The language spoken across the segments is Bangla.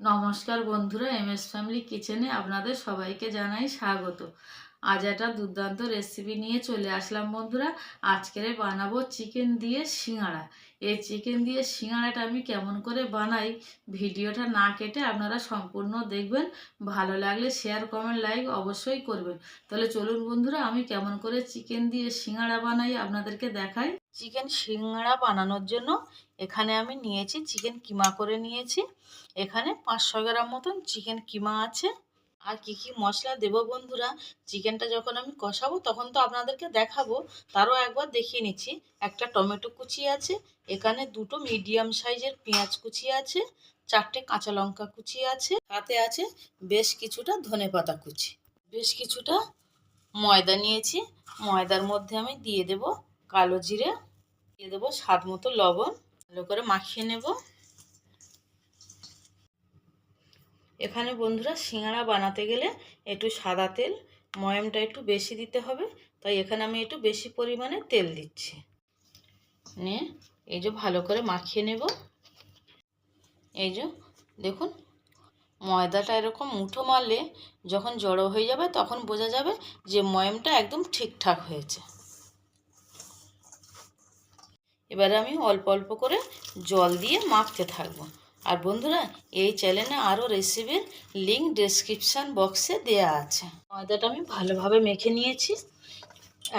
নমস্কার বন্ধুরা এম এস ফ্যামিলি কিচেনে আপনাদের সবাইকে জানাই স্বাগত। আজ একটা দুর্দান্ত রেসিপি নিয়ে চলে আসলাম বন্ধুরা। আজকের বানাবো চিকেন দিয়ে সিঙ্গাড়া এই চিকেন দিয়ে সিঙ্গাড়াটা আমি কেমন করে বানাই ভিডিওটা না কেটে আপনারা সম্পূর্ণ দেখবেন। ভালো লাগলে শেয়ার কমেন্ট লাইক অবশ্যই করবেন। তাহলে চলুন বন্ধুরা, আমি কেমন করে চিকেন দিয়ে সিঙ্গাড়া বানাই আপনাদেরকে দেখাই। চিকেন সিঙ্গাড়া বানানোর জন্য এখানে আমি নিয়েছি চিকেন কিমা করে নিয়েছি। এখানে পাঁচশো গ্রাম মতন চিকেন কিমা আছে। আর কি কি মশলা দেবো বন্ধুরা? চিকেনটা যখন আমি কষাবো তখন তো আপনাদেরকে দেখাবো, তারও একবার দেখিয়ে নিচ্ছি। একটা টমেটো কুচি আছে, এখানে দুটো মিডিয়াম সাইজের পেঁয়াজ কুচি আছে, চারটে কাঁচা লঙ্কা কুচি আছে তাতে আছে বেশ কিছুটা ধনেপাতা কুচি। বেশ কিছুটা ময়দা নিয়েছি, ময়দার মধ্যে আমি দিয়ে দেব কালো জিরে দিয়ে দেবো স্বাদ মতো লবণ, ভালো করে মাখিয়ে নেব। এখানে বন্ধুরা সিঙ্গাড়া বানাতে গেলে একটু সাদা তেল, ময়মটা একটু বেশি দিতে হবে, তাই এখানে আমি একটু বেশি পরিমাণে তেল দিচ্ছি। নিয়ে এই যে ভালো করে মাখিয়ে নেব। এই যে দেখুন, ময়দাটা এরকম মুঠো মারলে যখন জড়ো হয়ে যাবে তখন বোঝা যাবে যে ময়মটা একদম ঠিকঠাক হয়েছে। এবারে আমি অল্প অল্প করে জল দিয়ে মাখতে থাকব। আর বন্ধুরা, এই চ্যানেলে আরও রেসিপির লিঙ্ক ডেসক্রিপশান বক্সে দেয়া আছে। ময়দাটা আমি ভালোভাবে মেখে নিয়েছি।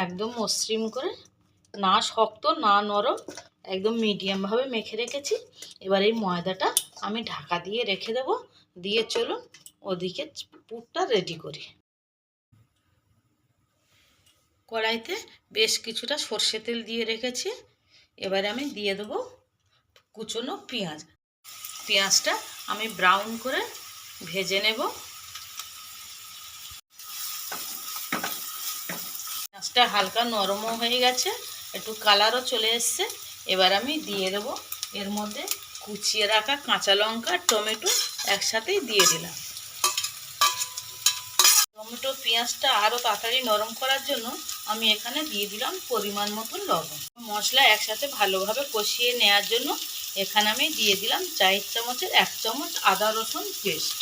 একদম মসৃণ করে, না শক্ত, না নরম, একদম মিডিয়ামভাবে মেখে রেখেছি। এবার এই ময়দাটা আমি ঢাকা দিয়ে রেখে দেব। দিয়ে চলুন ওদিকে পুরটা রেডি করি। কড়াইতে বেশ কিছুটা সর্ষে তেল দিয়ে রেখেছি। এবারে আমি দিয়ে দেবো কুচনো পেঁয়াজ। পেঁয়াজটা আমি ব্রাউন করে ভেজে নেব। পেঁয়াজটা হালকা নরমও হয়ে গেছে, একটু কালারও চলে এসছে। এবার আমি দিয়ে দেব এর মধ্যে কুচিয়ে রাখা কাঁচা লঙ্কা, টমেটো একসাথেই দিয়ে দিলাম। টমেটো পেঁয়াজটা আরও তাড়াতাড়ি নরম করার জন্য আমি এখানে দিয়ে দিলাম পরিমাণ মতন লবণ। মশলা একসাথে ভালোভাবে কষিয়ে নেওয়ার জন্য এখানে আমি দিয়ে দিলাম চায়ের চামচের এক চামচ আদা রসুন পেস্ট।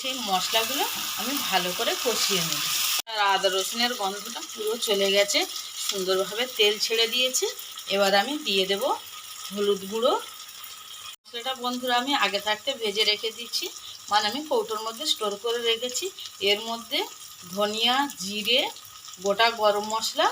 সেই মশলাগুলো আমি ভালো করে কষিয়ে নেব। আর আদা রসুনের গন্ধটা পুরো চলে গেছে, সুন্দরভাবে তেল ছেড়ে দিয়েছে। এবার আমি দিয়ে দেব হলুদ গুঁড়ো। মশলাটা বন্ধুরা আমি আগে থাকতে ভেজে রেখে দিচ্ছি। মানে আমি কৌটোর মধ্যে স্টোর করে রেখেছি। এর মধ্যে ধনিয়া, জিরে গোটা গরম মশলা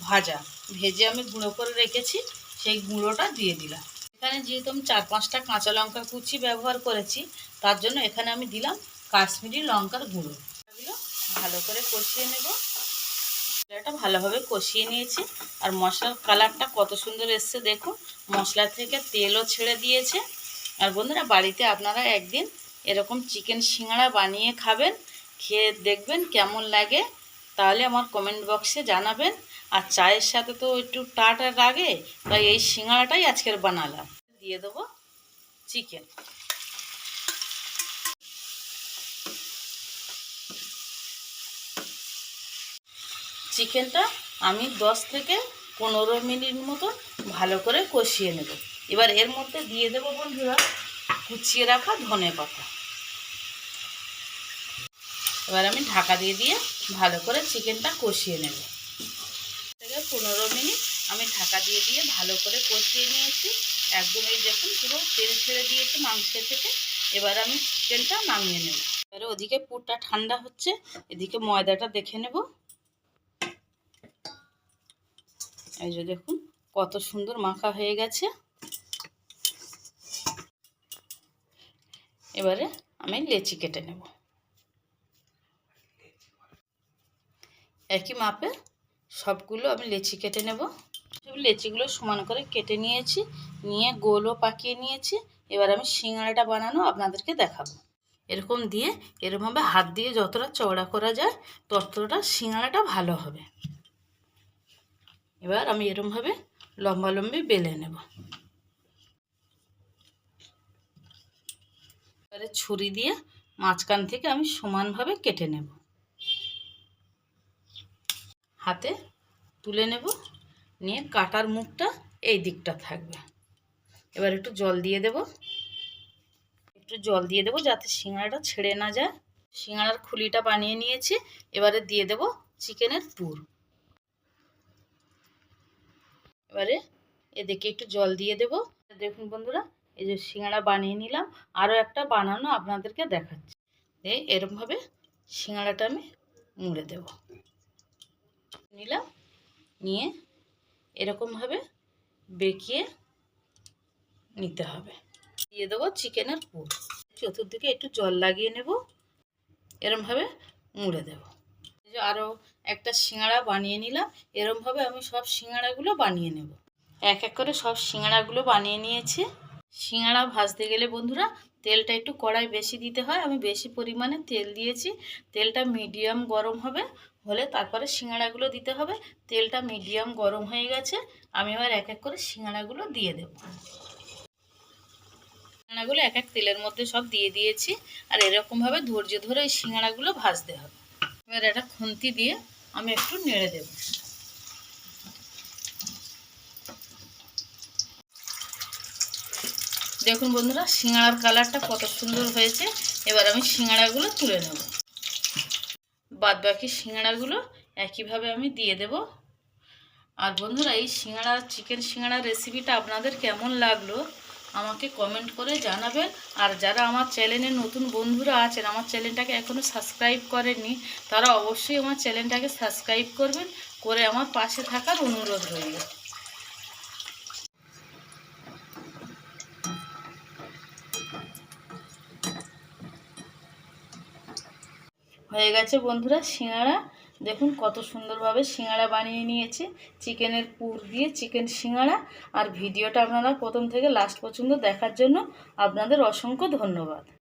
ভাজা। ভেজে আমি গুঁড়ো করে রেখেছি, সেই গুঁড়োটা দিয়ে দিলাম। এখানে যেহেতু আমি চার পাঁচটা কাঁচা লঙ্কা কুচি ব্যবহার করেছি, তার জন্য এখানে আমি দিলাম কাশ্মীরি লঙ্কার গুঁড়ো। এগুলো ভালো করে কষিয়ে নেব। মশলাটা ভালোভাবে কষিয়ে নিয়েছি। আর মশলার কালারটা কত সুন্দর এসছে দেখুন। মশলা থেকে তেলও ছেড়ে দিয়েছে। আর বন্ধুরা, বাড়িতে আপনারা একদিন এরকম চিকেন সিঙ্গাড়া বানিয়ে খাবেন, খেয়ে দেখবেন কেমন লাগে। তাহলে আমার কমেন্ট বক্সে জানাবেন। আর চায়ের সাথে তো একটু টাটার লাগে তাই এই সিঙ্গাড়াটাই আজকের বানালাম। দিয়ে দেবো চিকেন চিকেনটা আমি দশ থেকে পনেরো মিনিট মতো ভালো করে কষিয়ে নেব। এবার এর মধ্যে দিয়ে দেবো বন্ধুরা, কুচিয়ে রাখা ধনে পাতা। এবার আমি ঢাকা দিয়ে দিয়ে ভালো করে চিকেনটা কষিয়ে নেব। থেকে পনেরো মিনিট আমি ঢাকা দিয়ে দিয়ে ভালো করে কষিয়ে নিয়েছি। একদম এই দেখুন পুরো তেল ছেড়ে দিয়েছে মাংসের থেকে। এবার আমি চিকেনটা নামিয়ে নেব। এবারে ওদিকে পুরটা ঠান্ডা হচ্ছে, এদিকে ময়দাটা দেখে নেব। এই যে দেখুন কত সুন্দর মাখা হয়ে গেছে। এবারে আমি লেচি কেটে নেব। একই মাপে সবগুলো আমি লেচি কেটে নেব। সব লেচিগুলো সমান করে কেটে নিয়েছি, নিয়ে গোলও পাকিয়ে নিয়েছি। এবার আমি সিঙ্গাড়াটা বানানো আপনাদেরকে দেখাবো। এরকম দিয়ে, এরকমভাবে হাত দিয়ে যতটা চওড়া করা যায়, ততটা সিঙ্গাড়াটা ভালো হবে। এবার আমি এরমভাবে লম্বা লম্বি বেলে নেব। এবারে ছুরি দিয়ে মাঝখান থেকে আমি সমানভাবে কেটে নেব। হাতে তুলে নেব। নিয়ে কাটার মুখটা এই দিকটা থাকবে। এবার একটু জল দিয়ে দেব। একটু জল দিয়ে দেবো যাতে সিঙ্গাড়াটা ছেড়ে না যায়। সিঙ্গাড়ার খুলিটা বানিয়ে নিয়েছি। এবারে দিয়ে দেব চিকেনের পুর। এবারে এদিকে একটু জল দিয়ে দেব। দেখুন বন্ধুরা, এই যে সিঙ্গাড়া বানিয়ে নিলাম। আরও একটা বানানো আপনাদেরকে দেখাচ্ছি। এই এরমভাবে সিঙ্গাড়াটা আমি মুড়ে দেব। নিলাম, নিয়ে এরকমভাবে বেঁকিয়ে নিতে হবে। দিয়ে দেবো চিকেনের পুর। চতুর্দিকে একটু জল লাগিয়ে নেব, এরমভাবে মুড়ে দেব। আরও একটা সিঙ্গাড়া বানিয়ে নিলাম, এরমভাবে আমি সব সিঙ্গাড়াগুলো বানিয়ে নেব। এক এক করে সব সিঙ্গাড়াগুলো বানিয়ে নিয়েছি। সিঙ্গাড়া ভাজতে গেলে বন্ধুরা তেলটা একটু কড়াই বেশি দিতে হয়। আমি বেশি পরিমাণে তেল দিয়েছি। তেলটা মিডিয়াম গরম হবে, হলে তারপরে সিঙ্গাড়াগুলো দিতে হবে। তেলটা মিডিয়াম গরম হয়ে গেছে, আমি এবার এক এক করে সিঙ্গাড়াগুলো দিয়ে দেব। সিঙ্গাড়াগুলো এক এক তেলের মধ্যে সব দিয়ে দিয়েছি, আর এরকমভাবে ধৈর্য ধরে এই সিঙ্গাড়াগুলো ভাজতে হবে। এবার একটা খুন্তি দিয়ে আমি একটু নেড়ে দেব। দেখুন বন্ধুরা সিঙ্গাড়ার কালারটা কত সুন্দর হয়েছে। এবার আমি সিঙ্গাড়াগুলো তুলে নেব। বাদ বাকি সিঙ্গাড়াগুলো একইভাবে আমি দিয়ে দেব। আর বন্ধুরা, এই সিঙ্গাড়া চিকেন সিঙ্গাড়া রেসিপিটা আপনাদের কেমন লাগল, আমাকে কমেন্ট করে জানাবেন। আর যারা আমার চ্যানেলে নতুন বন্ধুরা আছেন, আমার চ্যানেলটাকে এখনও সাবস্ক্রাইব করেননি, তারা অবশ্যই আমার চ্যানেলটাকে সাবস্ক্রাইব করবেন, করে আমার পাশে থাকার অনুরোধ রইল। হয়ে গেছে বন্ধুরা সিঙাড়া। দেখুন কত সুন্দরভাবে সিঙাড়া বানিয়ে নিয়েছে। চিকেনের পুর দিয়ে চিকেন সিঙাড়া। আর ভিডিওটা আপনারা প্রথম থেকে লাস্ট পর্যন্ত দেখার জন্য আপনাদের অসংখ্য ধন্যবাদ।